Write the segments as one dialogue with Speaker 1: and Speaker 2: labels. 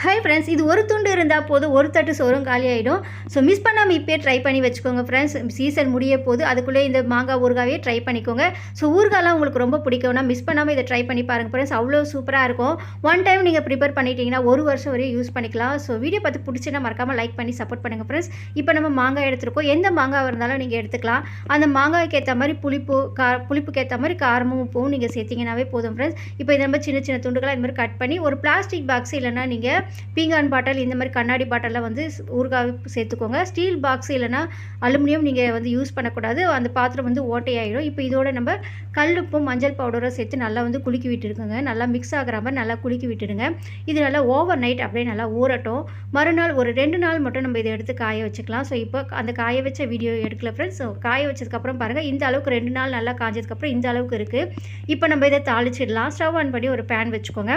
Speaker 1: Hi friends இது ஒரு துண்டு இருந்தால் போதும் ஒரு தட்டு சோறும் காலியாகிடும் ஸோ மிஸ் பண்ணாமல் இப்போயே ட்ரை பண்ணி வச்சுக்கோங்க ஃப்ரெண்ட்ஸ் சீசன் முடிய போது அதுக்குள்ளே இந்த மாங்காய் ஊறுகாவே ட்ரை பண்ணிக்கோங்க. ஸோ ஊறுகாலாம் உங்களுக்கு ரொம்ப பிடிக்கும்னா மிஸ் பண்ணாமல் இதை ட்ரை பண்ணி பாருங்கள் ஃப்ரெண்ட்ஸ் அவ்வளோ சூப்பராக இருக்கும். ஒன் டைம் நீங்கள் ப்ரிப்பேர் பண்ணிட்டீங்கன்னா ஒரு வருஷம் வரையும் யூஸ் பண்ணிக்கலாம். ஸோ வீடியோ பார்த்து பிடிச்சினா மறக்காமல் லைக் பண்ணி சப்போர்ட் பண்ணுங்கள் ஃப்ரெண்ட்ஸ் இப்போ நம்ம மாங்காய் எடுத்துருக்கோம். எந்த மாங்காய் இருந்தாலும் நீங்கள் எடுத்துக்கலாம். அந்த மாங்காய்க்கு ஏற்ற மாதிரி புளிப்பு கா புளிப்புக்கு ஏற்ற மாதிரி காரமும் உப்பும் நீங்கள் சேர்த்திங்கனாவே போதும் ஃப்ரெண்ட்ஸ் இப்போ இதை நம்ம சின்ன சின்ன துண்டுகளாக இந்த மாதிரி கட் பண்ணி ஒரு பிளாஸ்டிக் பாக்ஸ் இல்லைன்னா நீங்கள் பீங்கான் பாட்டில் இந்த மாதிரி கண்ணாடி பாட்டிலில் வந்து ஊறுகாய் சேர்த்துக்கோங்க. ஸ்டீல் பாக்ஸ் இல்லைன்னா அலுமினியம் நீங்கள் வந்து யூஸ் பண்ணக்கூடாது. அந்த பாத்திரம் வந்து ஓட்டையாயிடும். இப்போ இதோட நம்ம கல்லுப்பும் மஞ்சள் பவுடரும் சேர்த்து நல்லா வந்து குலுக்கி விட்டுருக்குங்க நல்லா மிக்ஸ் ஆகிற மாதிரி நல்லா குலுக்கி விட்டுடுங்க. இது நல்லா ஓவர் நைட் அப்படியே நல்லா ஊறட்டும். மறுநாள் ஒரு ரெண்டு நாள் மட்டும் நம்ம இதை எடுத்து காய வச்சுக்கலாம். ஸோ இப்போ அந்த காய வச்ச வீடியோ எடுக்கல ஃப்ரெண்ட்ஸ் ஸோ காய வச்சதுக்கப்புறம் பாருங்கள் இந்த அளவுக்கு ரெண்டு நாள் நல்லா காஞ்சதுக்கப்புறம் இந்த அளவுக்கு இருக்குது இப்போ நம்ம இதை தாளிச்சிடலாம். ஸ்டவ் ஆன் பண்ணி ஒரு பேன் வச்சுக்கோங்க.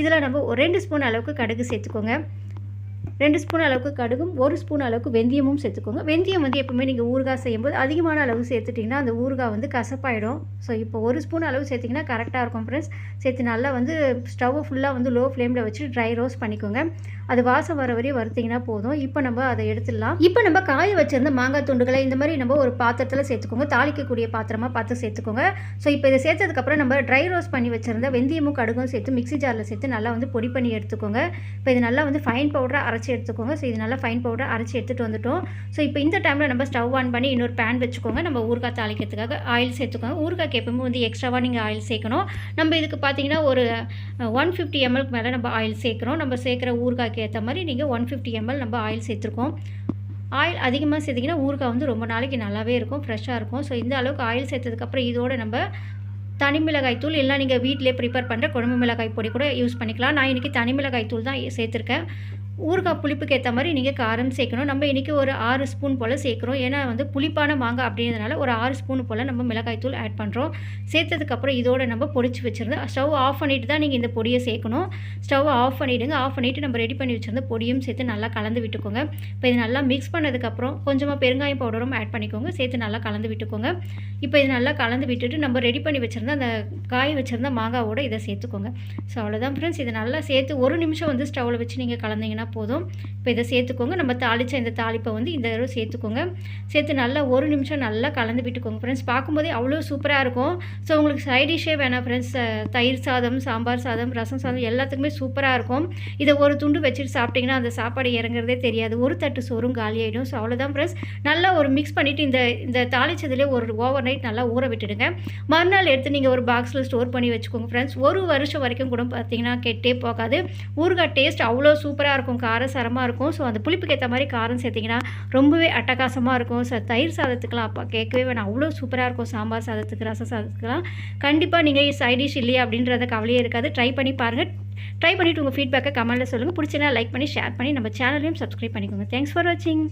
Speaker 1: இதில் நம்ம ஒரு ரெண்டு ஸ்பூன் அளவுக்கு கடுகு சேர்த்துக்கோங்க. ரெண்டு ஸ்பூன் அளவுக்கு கடுகும் ஒரு ஸ்பூன் அளவுக்கு வெந்தயமும் சேர்த்துக்கோங்க. வெந்தயம் வந்து எப்பவுமே நீங்கள் ஊறுகாய் செய்யும்போது அதிகமான அளவு சேர்த்துட்டிங்கன்னா அந்த ஊறுகாய் வந்து கசப்பாயிடும். ஸோ இப்போ ஒரு ஸ்பூன் அளவு சேர்த்திங்கன்னா கரெக்டாக இருக்கும் ஃப்ரெண்ட்ஸ் சேர்த்து நல்லா வந்து ஸ்டவ்வை ஃபுல்லாக வந்து லோ ஃப்ளேமில் வச்சு ட்ரை ரோஸ்ட் பண்ணிக்கோங்க. அது வாசம் வர வரையும் வறுத்திங்கன்னா போதும். இப்போ நம்ம அதை எடுத்துடலாம். இப்போ நம்ம காய வச்சிருந்த மாங்காய் துண்டுகளை இந்த மாதிரி நம்ம ஒரு பாத்திரத்தில் சேர்த்துக்கோங்க. தாளிக்கக்கூடிய பாத்திரமாக பார்த்து சேர்த்துக்கோங்க. ஸோ இப்போ இதை சேர்த்ததுக்கப்புறம் நம்ம ட்ரை ரோஸ்ட் பண்ணி வச்சிருந்த வெந்தயமும் கடுகும் சேர்த்து மிக்ஸி ஜாரில் சேர்த்து நல்லா வந்து பொடி பண்ணி எடுத்துக்கோங்க. இப்போ இது நல்லா வந்து ஃபைன் பவுடராக அரைச்சி எடுத்துக்கோங்க. ஸோ இது நல்லா ஃபைன் பவுடர் அரைச்சி எடுத்துகிட்டு வந்துட்டோம். ஸோ இப்போ இந்த டைமில் நம்ம ஸ்டவ் ஆன் பண்ணி இன்னொரு பேன் வச்சுக்கோங்க. நம்ம ஊறுகாய் தாளிக்கிறதுக்காக ஆயில் சேர்த்துக்கோங்க. ஊறுகாய்க்கு எப்பவுமே வந்து எக்ஸ்ட்ராவாக நீங்கள் ஆயில் சேர்க்கணும். நம்ம இதுக்கு பார்த்தீங்கன்னா ஒரு ஒன் ஃபிஃப்டி எம்எல்க்கு மேலே நம்ம ஆயில் சேர்க்குறோம். நம்ம சேர்க்குற ஊறுகாய்க்கு ஏற்ற மாதிரி நீங்கள் ஒன் ஃபிஃப்டி எம்எல் நம்ம ஆயில் சேர்த்துருக்கோம். ஆயில் அதிகமாக சேர்த்திங்கன்னா ஊறுகாய் வந்து ரொம்ப நாளைக்கு நல்லாவே இருக்கும். ஃப்ரெஷ்ஷாக இருக்கும். ஸோ இந்த அளவுக்கு ஆயில் சேர்த்ததுக்கப்புறம் இதோட நம்ம தனி மிளகாய் தூள் இல்லை நீங்கள் வீட்டிலே ப்ரிப்பேர் பண்ணுற குழம்பு மிளகாய் பொடி கூட யூஸ் பண்ணிக்கலாம். நான் இன்றைக்கி தனி மிளகாய் தூள் தான் சேர்த்துருக்கேன். ஊறுகாய் புளிப்புக்கு ஏற்ற மாதிரி நீங்கள் காரம் சேர்க்கணும். நம்ம இன்றைக்கி ஒரு ஆறு ஸ்பூன் போல் சேர்க்குறோம். ஏன்னா வந்து புளிப்பான மாங்காய் அப்படின்றதுனால ஒரு ஆறு ஸ்பூன் போல் நம்ம மிளகாய் தூள் ஆட் பண்ணுறோம் சேர்த்ததுக்கப்புறம் இதோட நம்ம பொடிச்சு வச்சுருந்து ஸ்டவ் ஆஃப் பண்ணிவிட்டு தான் நீங்கள் இந்த பொடியை சேர்க்கணும். ஸ்டவ் ஆஃப் பண்ணிவிடுங்க ஆஃப் பண்ணிவிட்டு நம்ம ரெடி பண்ணி வச்சுருந்த பொடியும் சேர்த்து நல்லா கலந்து விட்டுக்கோங்க. இப்போ இது நல்லா மிக்ஸ் பண்ணதுக்கப்புறம் கொஞ்சமாக பெருங்காயம் பவுடரும் ஆட் பண்ணிக்கோங்க. சேர்த்து நல்லா கலந்து விட்டுக்கோங்க. இப்போ இது நல்லா கலந்து விட்டுட்டு நம்ம ரெடி பண்ணி வச்சுருந்த அந்த காய் வச்சுருந்த மாங்காவோட இதை சேர்த்துக்கோங்க. ஸோ அவ்வளோதான் ஃப்ரெண்ட்ஸ் இதை நல்லா சேர்த்து ஒரு நிமிஷம் வந்து ஸ்டவ்வில் வச்சு நீங்கள் கலந்தீங்கன்னா போதும். இப்போ இதை சேர்த்துக்கோங்க. நம்ம தாளித்த இந்த தாளிப்பை வந்து இந்த தடவை சேர்த்துக்கோங்க. சேர்த்து நல்லா ஒரு நிமிஷம் நல்லா கலந்து விட்டுக்கோங்க ஃப்ரெண்ட்ஸ் பார்க்கும்போதே அவ்வளோ சூப்பராக இருக்கும். ஸோ உங்களுக்கு சைட் டிஷ்ஷே வேணாம் ஃப்ரெண்ட்ஸ் தயிர் சாதம் சாம்பார் சாதம் ரசம் சாதம் எல்லாத்துக்குமே சூப்பராக இருக்கும். இதை ஒரு துண்டு வச்சுட்டு சாப்பிட்டிங்கன்னா அந்த சாப்பாடு இறங்குறதே தெரியாது. ஒரு தட்டு சோறும் காலியாகிடும் ஸோ அவ்வளோதான் ஃப்ரெண்ட்ஸ் நல்லா ஒரு மிக்ஸ் பண்ணிவிட்டு இந்த இந்த தாளிச்சதுலேயே ஒரு ஓவர் நைட் நல்லா ஊற விட்டுடுங்க. மறுநாள் எடுத்து நீங்கள் ஒரு பாக்ஸில் ஸ்டோர் பண்ணி வச்சுக்கோங்க ஃப்ரெண்ட்ஸ் ஒரு வருஷம் வரைக்கும் கூட பார்த்தீங்கன்னா கெட்டே போகாது. ஊறுகாய் டேஸ்ட் அவ்வளோ சூப்பராக இருக்கும். காரசாரமாக இருக்கும். ஸோ அந்த புளிப்புக்கு ஏற்ற மாதிரி காரம் சேர்த்திங்கன்னா ரொம்பவே அட்டகாசமாக இருக்கும். ஸோ தயிர் சாதத்துக்கெலாம் அப்பா கேட்கவே வேணாம். அவ்வளோ சூப்பராக இருக்கும். சாம்பார் சாதத்துக்கு ரச சாதத்துக்கெலாம் கண்டிப்பாக நீங்கள் சைட் டிஷ் இல்லையா அப்படின்றத கவலையே இருக்காது. ட்ரை பண்ணி பாருங்கள் ட்ரை பண்ணிவிட்டு உங்கள் ஃபீட்பேக்கை கமெண்ட்டில் சொல்லுங்கள் பிடிச்சினா லைக் பண்ணி ஷேர் பண்ணி நம்ம சேனலையும் சப்ஸ்கிரைப் பண்ணிக்கோங்க. தேங்க்ஸ் ஃபார் வாட்சிங்